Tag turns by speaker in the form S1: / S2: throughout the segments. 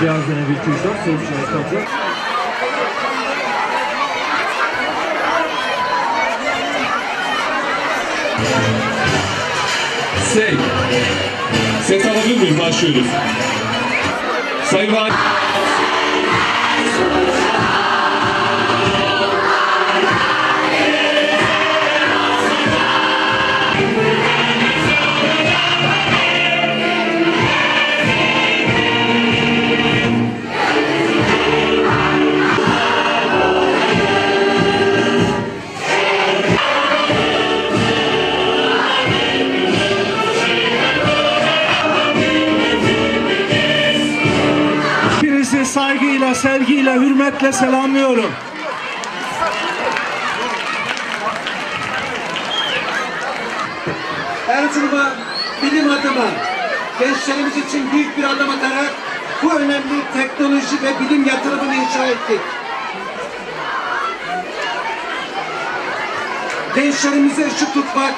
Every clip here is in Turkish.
S1: Cihazlarına bir tuşla sol cihaz kalacak.
S2: Sey. Ses alabilir miyiz? Başlıyoruz. Sayın Valim.
S3: Hepinizi saygıyla, sevgiyle, hürmetle selamlıyorum.
S4: Erzurum'a bilim adına gençlerimiz için büyük bir adım atarak bu önemli teknoloji ve bilim yatırımını inşa ettik. Gençlerimize ışık tutmak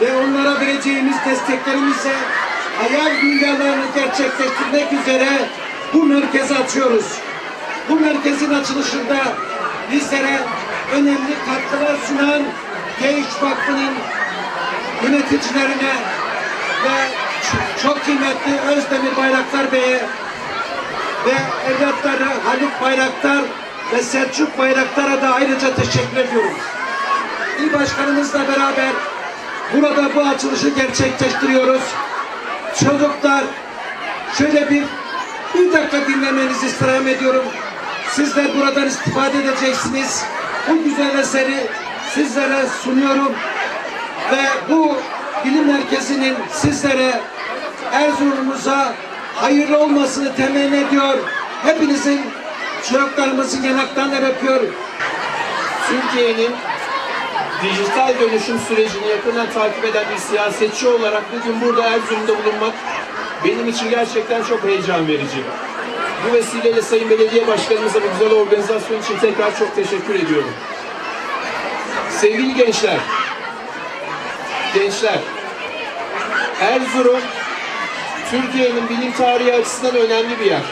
S4: ve onlara vereceğimiz desteklerimizle hayal dünyalarını gerçekleştirmek üzere bu merkezi açıyoruz. Bu merkezin açılışında bizlere önemli katkılar sunan Genç Vakfı'nın yöneticilerine ve çok kıymetli Özdemir Bayraktar Bey'e ve evlatları Haluk Bayraktar ve Selçuk Bayraktar'a da ayrıca teşekkür ediyorum. İl Başkanımızla beraber burada bu açılışı gerçekleştiriyoruz. Çocuklar şöyle bir bir dakika dinlemenizi istirham ediyorum. Sizler buradan istifade edeceksiniz. Bu güzel eseri sizlere sunuyorum ve bu bilim merkezinin sizlere Erzurum'umuza hayırlı olmasını temenni ediyor. Hepinizin çocuklarımızın yanaklarından öpüyor.
S5: Türkiye'nin dijital dönüşüm sürecini yakından takip eden bir siyasetçi olarak bugün burada Erzurum'da bulunmak benim için gerçekten çok heyecan verici. Bu vesileyle Sayın Belediye Başkanımıza bu güzel organizasyon için tekrar çok teşekkür ediyorum. Sevgili gençler, gençler, Erzurum Türkiye'nin bilim tarihi açısından önemli bir yer.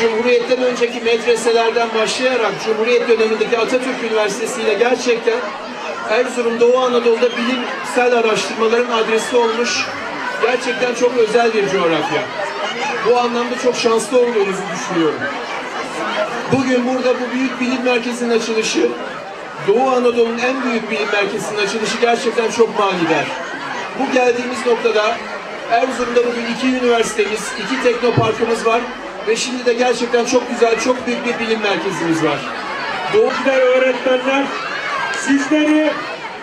S5: Cumhuriyet'ten önceki medreselerden başlayarak Cumhuriyet dönemindeki Atatürk Üniversitesi ile gerçekten Erzurum Doğu Anadolu'da bilimsel araştırmaların adresi olmuş gerçekten çok özel bir coğrafya. Bu anlamda çok şanslı olduğunuzu düşünüyorum. Bugün burada bu büyük bilim merkezinin açılışı, Doğu Anadolu'nun en büyük bilim merkezinin açılışı gerçekten çok manidar. Bu geldiğimiz noktada Erzurum'da bugün iki üniversitemiz, iki teknoparkımız var ve şimdi de gerçekten çok güzel, çok büyük bir bilim merkezimiz var.
S3: Doğrudan öğretmenler sizleri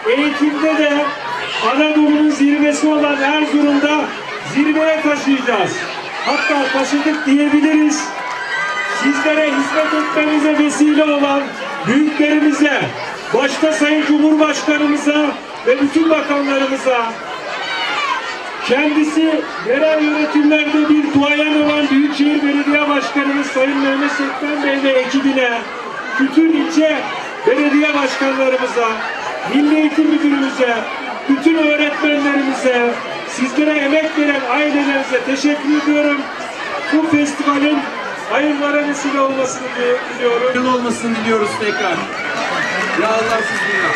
S3: eğitimde de Anadolu'nun zirvesi olan Erzurum'da zirveye taşıyacağız. Hatta taşıdık diyebiliriz. Sizlere hizmet etmenize vesile olan büyüklerimize, başta Sayın Cumhurbaşkanımıza ve bütün bakanlarımıza, Kendisi yerel yönetimlerde bir duayen olan Büyükşehir Belediye Başkanımız Sayın Mehmet Sekmen Bey ve ekibine, bütün ilçe belediye başkanlarımıza, Milli Eğitim Müdürümüze, bütün öğretmenlerimize, sizlere emek veren ailelerinize teşekkür ediyorum. Bu festivalin hayırlara vesile olmasını diliyorum.
S1: Olmasını diliyoruz tekrar. Ya Allah sizinle.